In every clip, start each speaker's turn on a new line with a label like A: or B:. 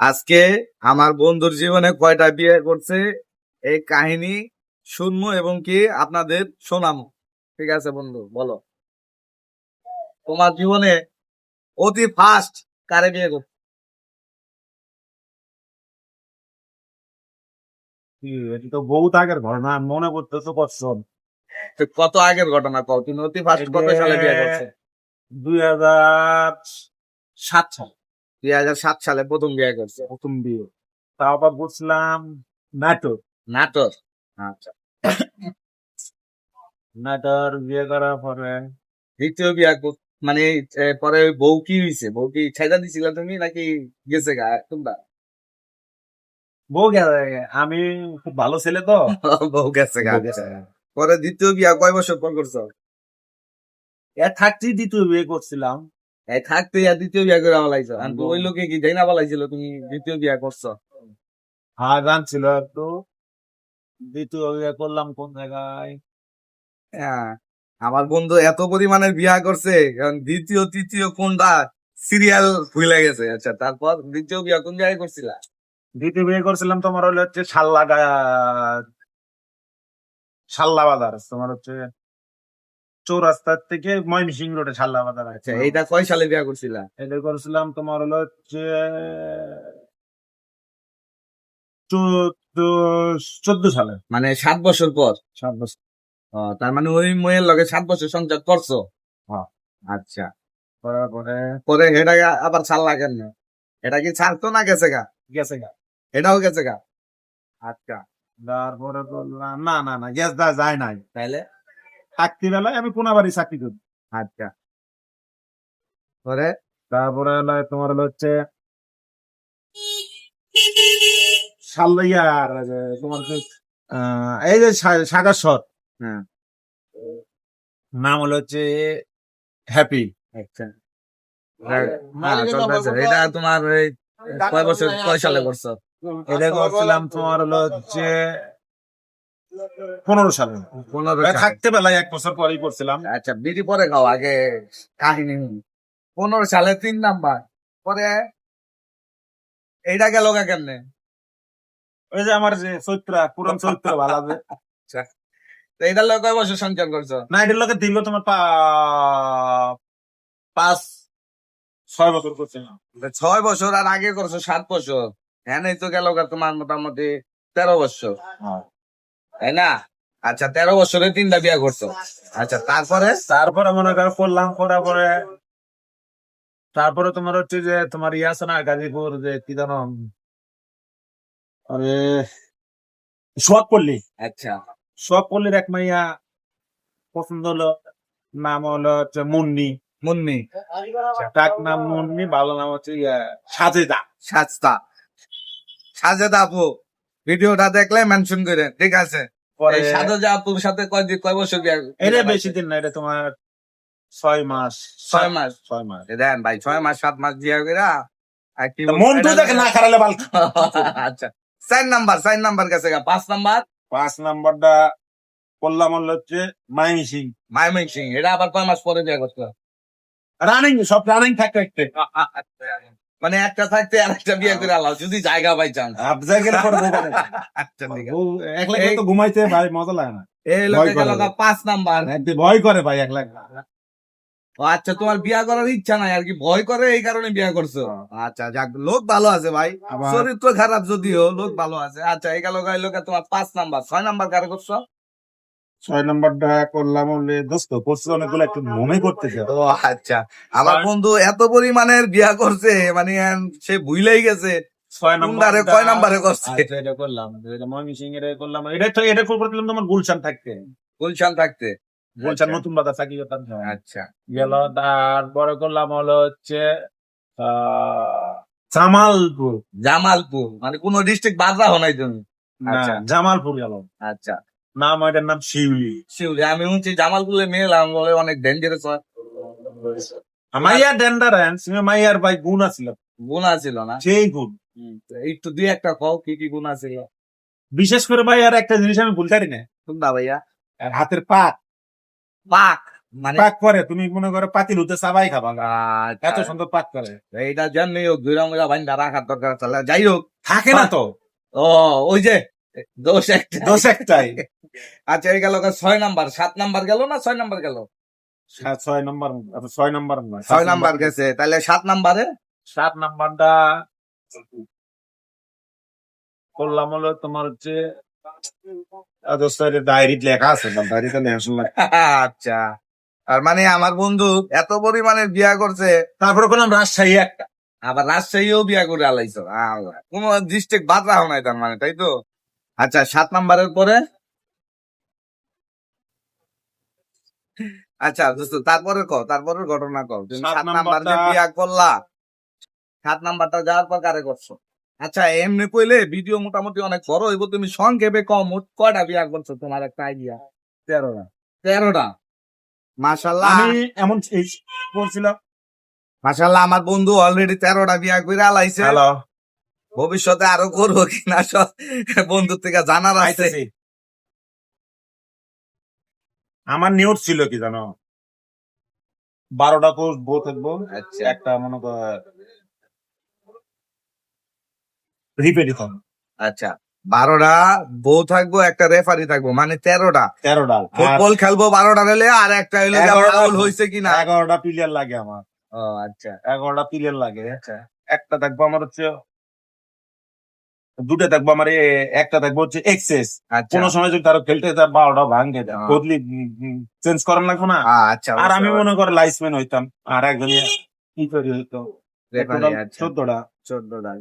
A: আজকে আমার বন্ধুর জীবনে কয়টা বিয়ে করছে এই কাহিনী শুনব এবং কি আপনাদের শোনামো ঠিক আছে বন্ধু বলো। তোমার জীবনে অতি ফার্স্ট কারে বিয়ে করছে?
B: তো বহুত আগের ঘটনা মনে করতেছো কষ্ট।
A: কত আগের ঘটনা কও তুমি অতি ফার্স্ট কত সালে বিয়ে করছে?
B: দুই হাজার সাত সাল।
A: দুই হাজার সাত সালে প্রথম বিয়ে করছে।
B: প্রথম বিয়ে। তারপর বুঝলাম নাটক
A: নাটক আচ্ছা।
B: নাটক বিয়ে করার পরে?
A: দ্বিতীয় বিয়ে মানে পরে বউ কি হয়েছে বউ কি ছেড়া দিছিল তুমি নাকি গেছে গা তোমরা?
B: বউ গে- আমি খুব ভালো ছেলে তো।
A: বউ গেছে গা পরে দ্বিতীয় বিয়া কয় বছর পর করছ?
B: এ থাকতেই দ্বিতীয় বিয়ে করছিলাম।
A: এই থাকতে আর দ্বিতীয় বিয়া করে আর ওই লোকে কি জানা তুমি দ্বিতীয় বিয়া করছ।
B: হ্যাঁ জানছিল একটু। দ্বিতীয় বিয়ে করলাম কোন জায়গায়?
A: হ্যাঁ আমার বন্ধু এত পরিমাণের বিয়া করছে কারণ দ্বিতীয় তৃতীয় কোনটা সিরিয়াল ভুলে গেছে। আচ্ছা তারপর দ্বিতীয় বিয়া কোন জায়গায় করছিলা?
B: দ্বিতীয় বিয়ে করছিলাম তোমার হলো হচ্ছে সাল্লা গা- সাল্লা বাজার তোমার হচ্ছে থেকে ময়মনসিং রোডে বাজার
A: আচ্ছা এইটা কয় সালে বিয়া করছিলা?
B: এটা করেছিলাম তোমার হলো হচ্ছে চোদ্দ সালে।
A: মানে সাত বছর পর?
B: সাত বছর।
A: তার মানে ওই মেয়ের লগে সাত বছর সংসার করছ?
B: হ্যাঁ।
A: আচ্ছা।
B: করার পরে
A: পরে এটাকে আবার ছাড়লা কেন এটা কি ছাড়তো না গেছে গা?
B: গেছে গা।
A: এটাও গেছে গা? আচ্ছা।
B: তারপরে বললাম না না না গ্যাস দা যায় নাই।
A: তাইলে?
B: থাকতে বেলায় আমি কোনাবাড়ি চাকরি করি।
A: আচ্ছা। পরে?
B: তারপরে তোমার হলো হচ্ছে সাল্লাইয়ার তোমার এই যে সা- সাগর সর
A: হ্যাঁ।
B: নাম হলো হচ্ছে হ্যাপি।
A: আচ্ছা। হ্যাঁ, এটা তোমার কয় বছর কয় সালে করছ?
B: এটা করছিলাম তোমার হলো হচ্ছে পনেরো সালে
A: পনেরো
B: থাকতে বেলায় এক বছর পরেই করছিলাম।
A: আচ্ছা বিড়ি পরে খাও আগে কাহিনী পনেরো সালে তিন নাম্বার। পরে এইটা গেল কেমনে?
B: ওই যে আমার যে চৈত্র পুরান চৈত্র ভালো
A: এইটার লগে কয় বছর সঞ্চার করছ?
B: না এটার লোকে দিল তোমার পাঁচ ছয় বছর করছিলাম।
A: তো ছয় বছর আর আগে করছ সাত বছর। হ্যাঁ এই তো গেল তোমার মোটামুটি তেরো বছর। তাই না? আচ্ছা তেরো বছরে তিনটা বিয়া করছ। আচ্ছা তারপরে?
B: তারপরে মনে করো করলাম করার পরে তারপরে তোমার হচ্ছে যে তোমার ইয়ে আছে না গাজীপুর যে কি জানো আরে শখ করলি
A: আচ্ছা।
B: শখ করলির এক মাইয়া পছন্দ হলো নাম হলো হচ্ছে মুন্নি।
A: মুন্নি।
B: ডাক নাম মুন্নি ভালো নাম হচ্ছে ইয়ে সাজেদা।
A: সাজতা সাজেদা আপু। ভিডিওটা দেখলে মেনশন করে ঠিক আছে?
B: পরে
A: এই যা আপুর সাথে কয় দিন কয় বছর বিয়া
B: এটা বেশি দিন না এটা তোমার ছয় মাস।
A: ছয় মাস?
B: ছয় মাস।
A: দেন ভাই ছয় মাস সাত মাস বিয়া
B: মন তো দেখে না খারালে বাল।
A: আচ্ছা চার নাম্বার চার নাম্বার কাছে গা পাঁচ নাম্বার?
B: পাঁচ নাম্বারটা করলাম হচ্ছে মাইনি সিং।
A: মাইমিং সিং এটা আবার কয় মাস পরে বিয়া করতে
B: রানিং সব রানিং থাকতে থাকতে।
A: মানে একটা থাকতে আরেকটা বিয়ে করে আলাও যদি জায়গা পাই চান। আচ্ছা
B: ঘুমাইতে ভাই মজা লাগে না।
A: এই লোকে
B: ভয়
A: গেল
B: করে।
A: গা পাঁচ নাম্বার।
B: ভয় করে ভাই
A: আচ্ছা তোমার বিয়া করার ইচ্ছা নাই আর কি ভয় করে এই কারণে বিয়া করছ? আচ্ছা যাক লোক ভালো আছে ভাই। চরিত্র খারাপ যদিও লোক ভালো আছে। আচ্ছা এই গেল লোকে তোমার পাঁচ নাম্বার ছয় নাম্বার কারে করছ?
B: ছয় নম্বরটা করলাম হলে দোস্ত করছি অনেকগুলো একটু মনে করতেছে।
A: ও আচ্ছা। আমার বন্ধু এত পরিমাণের বিয়া করছে মানে সে ভুলেই গেছে।
B: ছয়
A: কোনটারে কয় নাম্বারে করছে?
B: আচ্ছা এটা করলাম। এটা ময়মি সিং এর করলাম। এটা তো এটা করলাম তোমার গুলশান থাকতে।
A: গুলশান থাকতে।
B: গুলশান
A: আচ্ছা।
B: নতুন বাজার চাকরি করতাম
A: আচ্ছা।
B: গেল তারপরে করলাম হলো হচ্ছে আহ, জামালপুর।
A: জামালপুর। মানে কোন ডিস্ট্রিক্ট বাদ রাখো নাই তুমি। আচ্ছা।
B: জামালপুর গেল।
A: আচ্ছা।
B: নাম এটার নাম শিউলি।
A: শিউলি। আমি শুনছি জামালপুরে মেয়েলাম বলে অনেক ডেঞ্জারাস
B: মাইয়ার ডেন্ডারেন্স মাইয়ার ভাই গুণ আছিল।
A: গুণ আছিল না?
B: সেই গুণ।
A: একটু দুই একটা কও কি কি গুণ আছিল?
B: বিশেষ করে ভাই আর একটা জিনিস আমি ভুলতে পারি না।
A: শুনবা ভাইয়া।
B: আর হাতের পাক।
A: পাক? মানে
B: পাক করে তুমি মনে করো পাতিল হতে চাবাই খাবা।
A: আচ্ছা,
B: এত সুন্দর পাক করে।
A: এইটা জানি হোক দুই রঙের বাইন্দা রাখার দরকার যাই হোক।
B: থাকে না তো।
A: ও ওই যে দোষ একটা
B: দোষ একটাই।
A: আচ্ছা এই গেল ছয় নাম্বার। সাত নাম্বার গেল না ছয় নাম্বার গেল?
B: ছয় নম্বর আচ্ছা, ছয় নম্বর
A: ছয় নাম্বার গেছে। তাহলে সাত নাম্বারে
B: সাত নাম্বারটা করলাম হলো তোমার হচ্ছে ডায়েরিতে লেখা আছে ডায়েরিতে লেখা
A: আচ্ছা। আর মানে আমার বন্ধু এত পরিমাণে বিয়া করছে
B: তারপরে করলাম রাজশাহী একটা।
A: আবার রাজশাহীও বিয়া করে আলাইছো। কোন ডিস্ট্রিক্ট বাদ রাখো নাই তার মানে তাই তো? আচ্ছা সাত নাম্বারের পরে? আচ্ছা দোস্ত তারপরে কও তারপরের ঘটনা কও। তুমি
B: সাত
A: নাম্বার যে বিয়া করলা সাত নাম্বারটা যাওয়ার পর কারে করছ? আচ্ছা এমনি কইলে ভিডিও মোটামুটি অনেক বড় হইব তুমি সংক্ষেপে কম মোট কয়টা বিয়া করছ? তোমার একটা আইডিয়া
B: তেরোটা।
A: তেরোটা? মাশাল্লাহ
B: আমি এমন করছিলাম।
A: মাশাল্লাহ আমার বন্ধু অলরেডি তেরোটা বিয়া করে আলাইছে
B: হ্যালো
A: ভবিষ্যতে আরও করব কিনা সব বন্ধুর থেকে জানার আছে।
B: আমার নিউজ ছিল কি জানো? বারোটা কোর্স বউ থাকব
A: আচ্ছা।
B: একটা মনে কর কম
A: আচ্ছা বারোটা বউ থাকব একটা রেফারি থাকব মানে তেরোটা।
B: তেরোটা।
A: ফুটবল খেলব বারোটা হলে আর একটা হইল হয়েছে কিনা।
B: এগারোটা প্লেয়ার লাগে আমার।
A: ও আচ্ছা।
B: এগারোটা প্লেয়ার লাগে। আচ্ছা। একটা থাকব আমার হচ্ছে দুটো থাকব আমার একটা থাকব হচ্ছে এক্সেস
A: আচ্ছা।
B: কোন সময় যদি তারা খেলতে যায় বারোটা
A: হ্যাঁ।
B: বদলি চেঞ্জ করার লাগবো না
A: আচ্ছা
B: আর আমি মনে করি লাইসম্যান হইতাম। আর একজন কি করি হইতো?
A: আচ্ছা।
B: চোদ্দটা।
A: চোদ্দটা।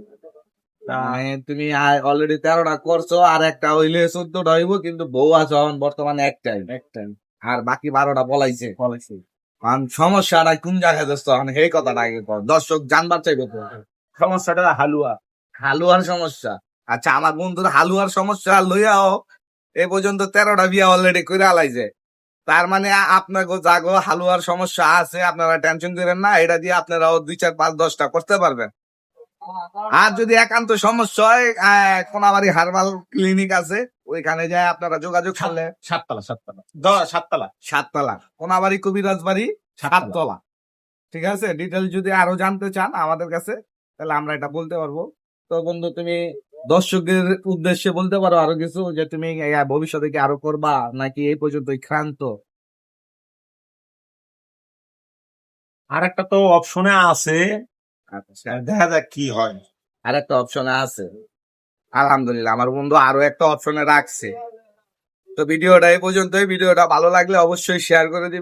A: মানে তুমি অলরেডি তেরোটা করছ আর একটা হইলে চোদ্দটা হইব কিন্তু বউ আছে বর্তমানে একটাই
B: একটাই
A: আর বাকি বারোটা বলাইছে
B: বলেছি
A: কারণ সমস্যাটা কোন জায়গায় দোস্ত এখন সেই কথাটা আগে কর। দর্শক জানবার চাইবে তো।
B: সমস্যাটা হালুয়া।
A: হালুয়ার সমস্যা। আচ্ছা আমার বন্ধুর হালুয়ার সমস্যা লইয়াও এ পর্যন্ত তেরোটা বিয়া অলরেডি করে আলাইছে। তার মানে আপনাকে জাগো হালুয়ার সমস্যা আছে আপনারা টেনশন করেন না এটা দিয়ে আপনারাও দুই চার পাঁচ দশটা করতে পারবেন। আর যদি একান্ত সমস্যা হয় কোনাবাড়ি হারবাল ক্লিনিক আছে ওইখানে যায় আপনারা যোগাযোগ করলে।
B: সাততলা সাততলা। সাততলা।
A: সাততলা। কোনাবাড়ি কবিরাজ বাড়ি
B: সাততলা।
A: সাততলা। ঠিক আছে? ডিটেল যদি আরও জানতে চান আমাদের কাছে তাহলে আমরা এটা বলতে পারব। তো বন্ধু তুমি দর্শকদের উদ্দেশ্যে বলতে পারো আরও কিছু যে তুমি ভবিষ্যতে কি আরও করবা নাকি এই পর্যন্ত ক্রান্ত
B: আর একটা তো অপশনে আছে।
A: আচ্ছা।
B: দেখা যাক কি হয়।
A: আর একটা অপশনে আছে। আলহামদুলিল্লাহ আমার বন্ধু আরও একটা অপশনে রাখছে। তো ভিডিওটা এই পর্যন্তই। ভিডিওটা ভালো লাগলে অবশ্যই শেয়ার করে দিবেন